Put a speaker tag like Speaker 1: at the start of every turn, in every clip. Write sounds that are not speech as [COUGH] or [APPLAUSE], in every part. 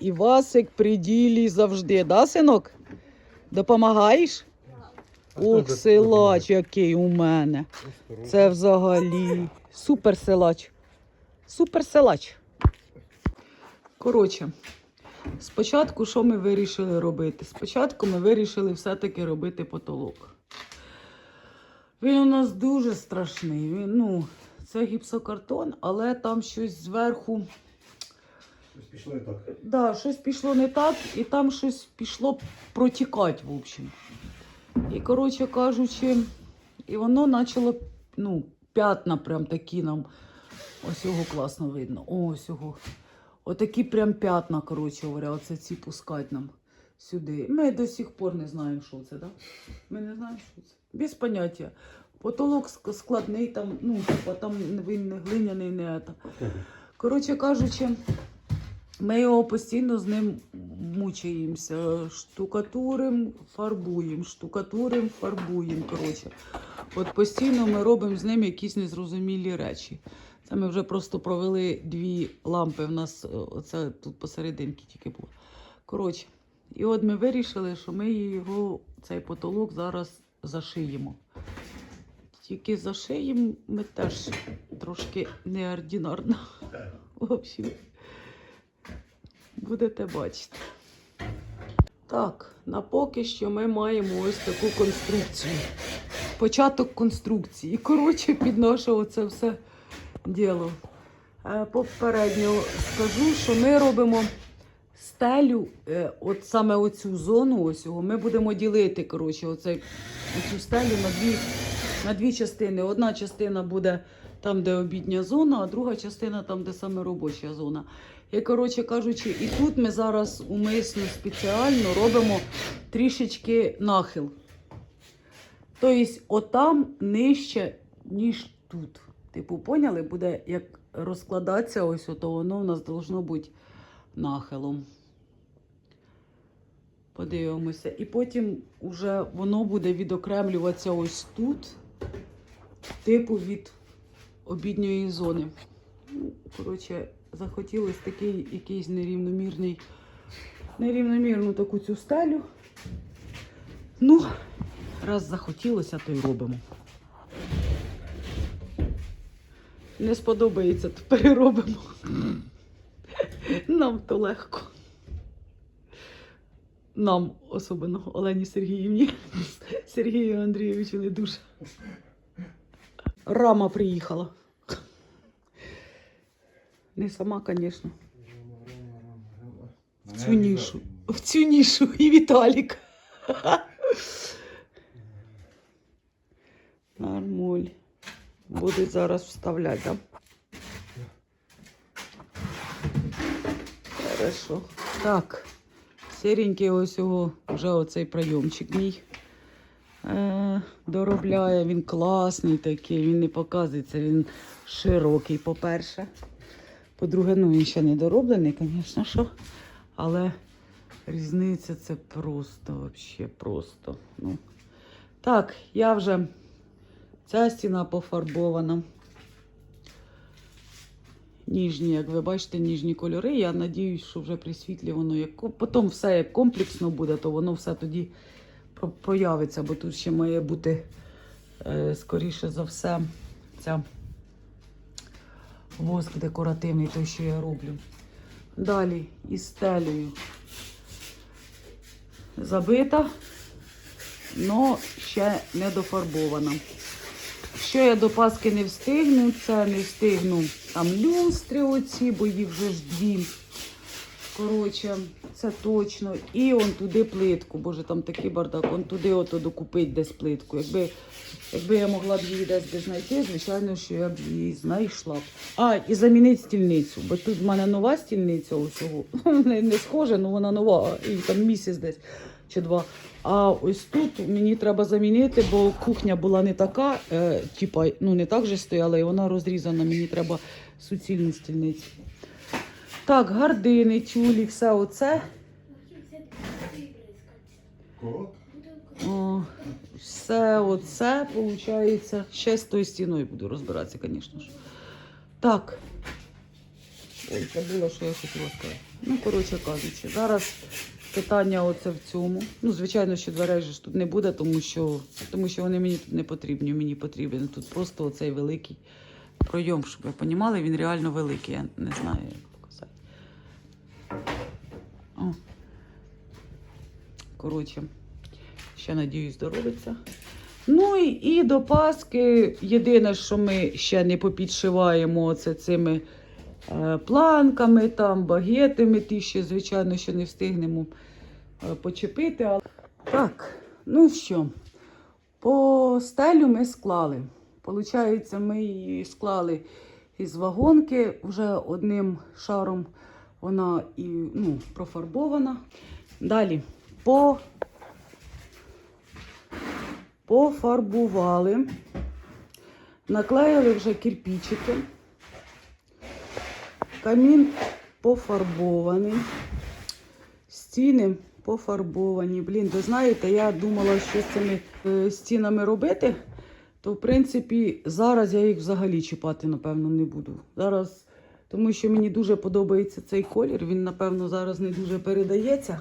Speaker 1: І Васик при ділі завжди, да, синок? Допомагаєш? Ох, силач, який у мене. Це взагалі супер силач. Супер силач. Коротше, спочатку що ми вирішили робити? Спочатку ми вирішили все-таки робити потолок. Він у нас дуже страшний. Він, ну, це гіпсокартон, але там щось зверху.
Speaker 2: Щось пішло не так.
Speaker 1: Да, щось пішло не так, і там щось пішло протікати, в общем. І, коротше кажучи, і воно почало, ну, п'ятна прям такі нам. Ось його класно видно. Ось його. Отакі прям п'ятна, коротше говоря, оце ці пускать нам сюди. Ми до сих пор не знаємо, що це, да? Ми не знаємо, що це. Без поняття. Потолок складний, там, ну, типа, там він не глиняний, не ета. Коротше кажучи, ми його постійно з ним мучаємося. Штукатурим, фарбуємо, штукатурим, фарбуємо. Коротше. От постійно ми робимо з ним якісь незрозумілі речі. Це ми вже просто провели дві лампи. В нас е, оце тут посерединки тільки було. Коротше, і от ми вирішили, що ми його, цей потолок зараз зашиємо. Тільки зашиємо ми теж трошки неординарно. В общем, будете бачити. Так, на поки що ми маємо ось таку конструкцію. Початок конструкції. Коротше, під наше оце все діло. Е, Попередньо скажу, що ми робимо стелю, е, от саме оцю зону, ось його, ми будемо ділити коротше, оцей, оцю стелю на дві, на дві частини. Одна частина буде там, де обідня зона, а друга частина там, де саме робоча зона. І, коротше кажучи, і тут ми зараз умисно спеціально робимо трішечки нахил. Тобто, отам нижче, ніж тут. Типу, поняли, буде як розкладатися, ось ото воно у нас должно бути нахилом. Подивимося. І потім вже воно буде відокремлюватися ось тут, типу від обідньої зони. Ну, коротше, захотілося такий якийсь нерівномірний, нерівномірну таку цю стелю. Ну, раз захотілося, то й робимо. Не сподобається, то переробимо. Нам то легко. Нам особливо Олені Сергіївні, Сергію Андрійовичу не дуже. Рама приїхала. Не сама, звісно. В цю нішу. В цю нішу і Віталік. Нормуль. Будуть зараз вставляти, так? Хорошо. Так. Серенький ось його вже оцей прийомчик мій. Е, доробляє. Він класний такий, він не показується, він широкий, по-перше. По-друге, ну він ще не дороблений, звісно, що. Але різниця це просто, вообще просто. Ну. Так, я вже ця стіна пофарбована. Ніжні, як ви бачите, ніжні кольори. Я надіюсь, що вже при світлі воно як потім все як комплексно буде, то воно все тоді проявиться, бо тут ще має бути, е, скоріше за все, ця воск декоративний, той, що я роблю. Далі із стелею забита, але ще не дофарбована. Що я до Паски не встигну, це не встигну там люстри оці, бо їх вже ж дві. Коротше, це точно. І он туди плитку. Боже, там такий бардак, он туди ото докупить десь плитку. Якби, якби я могла б її десь би знайти, звичайно, що я б її знайшла. б. А, і замінити стільницю. Бо тут в мене нова стільниця усього. [LAUGHS] Не, не схожа, але вона нова. І там місяць десь чи два. А ось тут мені треба замінити, бо кухня була не така, е, типа, ну не так же стояла, і вона розрізана. Мені треба суцільну стільницю. Так, гардини, тюлі, все оце. О, все оце, виходить. Ще з тою стіною буду розбиратися, звісно ж. Так. Ой, забула, що я хотіла сказати. Ну, коротше кажучи, зараз питання оце в цьому. Ну, звичайно, що дверей же ж тут не буде, тому що, тому що вони мені тут не потрібні. Мені потрібен тут просто оцей великий пройом, щоб ви розуміли, він реально великий. Я не знаю. О. Коротше, ще надіюсь, доробиться. Ну і, і до Паски єдине, що ми ще не попідшиваємо, це цими е, планками, там, багетами, ті ще, звичайно, що не встигнемо е, почепити. Але... Так, ну що, по стелю ми склали. Получається, ми її склали із вагонки вже одним шаром. Вона і ну, профарбована. Далі по пофарбували, наклеїли вже кирпичики. Камін пофарбований, стіни пофарбовані. Блін, ви знаєте, я думала, що з цими е, стінами робити, то в принципі зараз я їх взагалі чіпати, напевно, не буду. Зараз, тому що мені дуже подобається цей колір, він, напевно, зараз не дуже передається.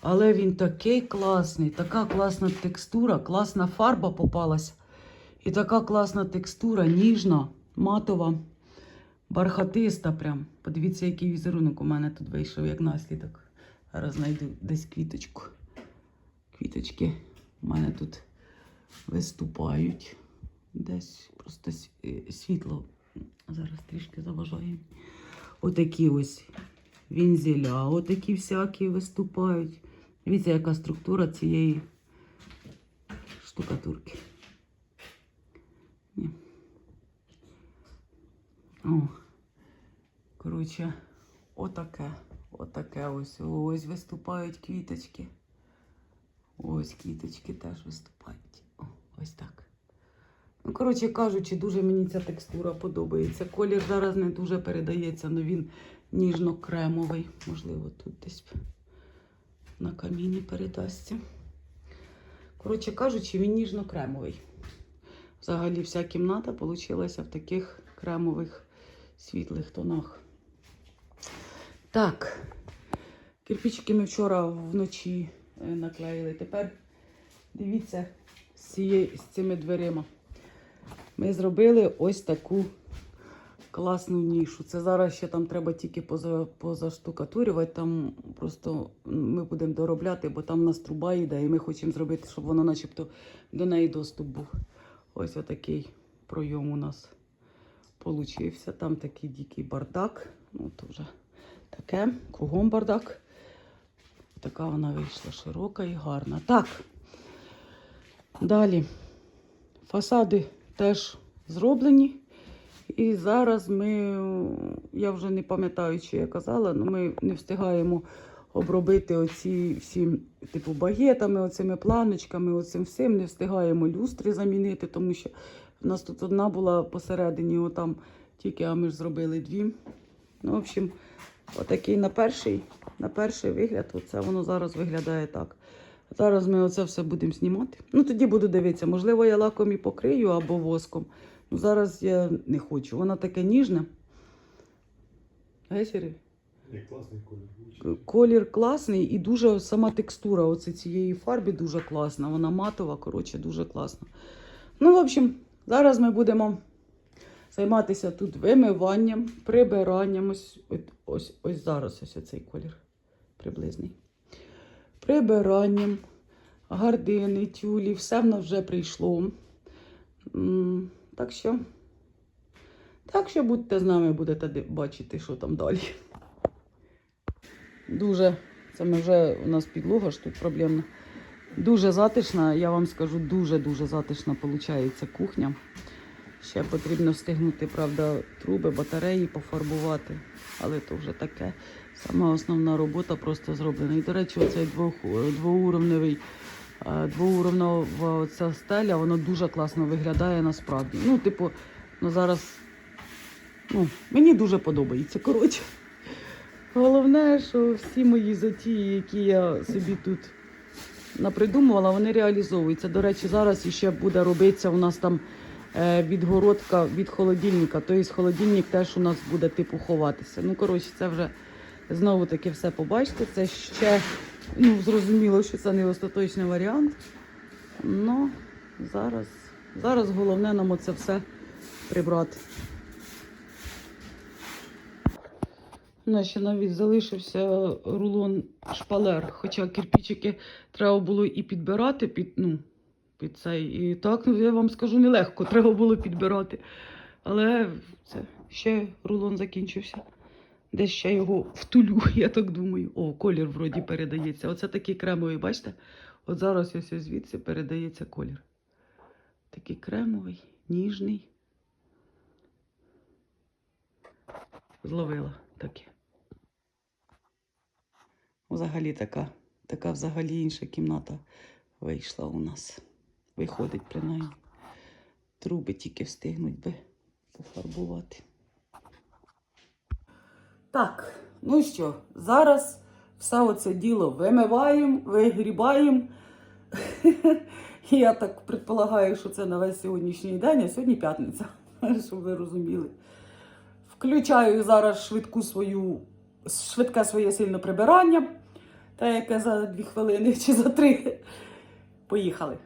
Speaker 1: Але він такий класний, така класна текстура, класна фарба попалась. І така класна текстура, ніжна, матова, бархатиста прям. Подивіться, який візерунок у мене тут вийшов як наслідок. Зараз знайду десь квіточку. Квіточки у мене тут виступають. Десь просто е, світло зараз трішки заважає. Отакі ось вінзеля, отакі всякі виступають. Дивіться, яка структура цієї штукатурки. Ні. О, коротше, отаке, отаке ось. Ось виступають квіточки. Ось квіточки теж виступають. О, ось так. Ну, коротше кажучи, дуже мені ця текстура подобається. Колір зараз не дуже передається, але він ніжно-кремовий. Можливо, тут десь на каміні передасться. Коротше кажучи, він ніжно-кремовий. Взагалі, вся кімната вийшла в таких кремових світлих тонах. Так, кирпичики ми вчора вночі е, наклеїли. Тепер дивіться з, цієї, з цими дверима. Ми зробили ось таку класну нішу. Це зараз ще там треба тільки поза, позаштукатурювати. Там просто ми будемо доробляти, бо там у нас труба йде, і ми хочемо зробити, щоб воно начебто до неї доступ був. Ось отакий пройом у нас получився. Там такий дикий бардак. Ну, то вже таке, кругом бардак. Така вона вийшла широка і гарна. Так. Далі. Фасади теж зроблені. І зараз ми, я вже не пам'ятаю, чи я казала, але ми не встигаємо обробити оці всі, типу, багетами, оцими планочками, оцим всім. Не встигаємо люстри замінити, тому що в нас тут одна була посередині, отам тільки, а ми ж зробили дві. Ну, в общем, отакий на перший, на перший вигляд, оце воно зараз виглядає так. Зараз ми оце все будемо знімати. Ну, тоді буду дивитися, можливо, я лаком і покрию або воском. Ну, зараз я не хочу. Воно таке ніжне. Гесірі?
Speaker 2: Як класний колір.
Speaker 1: Колір класний і дуже сама текстура оце цієї фарби дуже класна. Вона матова, коротше, дуже класна. Ну, в общем, зараз ми будемо займатися тут вимиванням, прибиранням. Ось, ось, ось зараз ось цей колір приблизний. Прибиранням, гардини, тюлі, все в нас вже прийшло. Так що, так що будьте з нами, будете бачити, що там далі. Дуже, це ми вже у нас підлога ж тут проблемна. Дуже затишна, я вам скажу, дуже-дуже затишна виходить кухня. Ще потрібно встигнути, правда, труби, батареї пофарбувати, але то вже таке. Сама основна робота просто зроблена. І, до речі, оцей двоуровневий, е, двоуровнева ця стеля, воно дуже класно виглядає насправді. Ну, типу, ну зараз ну, мені дуже подобається. Коротше. Головне, що всі мої затії, які я собі тут напридумувала, вони реалізовуються. До речі, зараз іще буде робитися у нас там відгородка від холодильника. Тобто холодильник теж у нас буде типу ховатися. Ну, коротше, це вже знову таки все побачите. Це ще ну, зрозуміло, що це не остаточний варіант. Ну, зараз, зараз головне нам оце все прибрати. У нас ще навіть залишився рулон шпалер, хоча кирпичики треба було і підбирати під, ну, під цей. І так, ну, я вам скажу, нелегко треба було підбирати. Але це ще рулон закінчився. Десь ще його втулю, [LAUGHS] я так думаю. О, колір вроді передається. Оце такий кремовий, бачите? От зараз ось звідси передається колір. Такий кремовий, ніжний. Зловила таке. Взагалі така, така взагалі інша кімната вийшла у нас. Виходить, принаймні. Труби тільки встигнуть би пофарбувати. Так, ну що, зараз все оце діло вимиваємо, вигрібаємо. [LAUGHS] Я так предполагаю, що це на весь сьогоднішній день, а сьогодні п'ятниця, [LAUGHS] щоб ви розуміли. Включаю зараз швидку свою, швидке своє сильне прибирання, та яке за дві хвилини [LAUGHS] чи за три. Поїхали.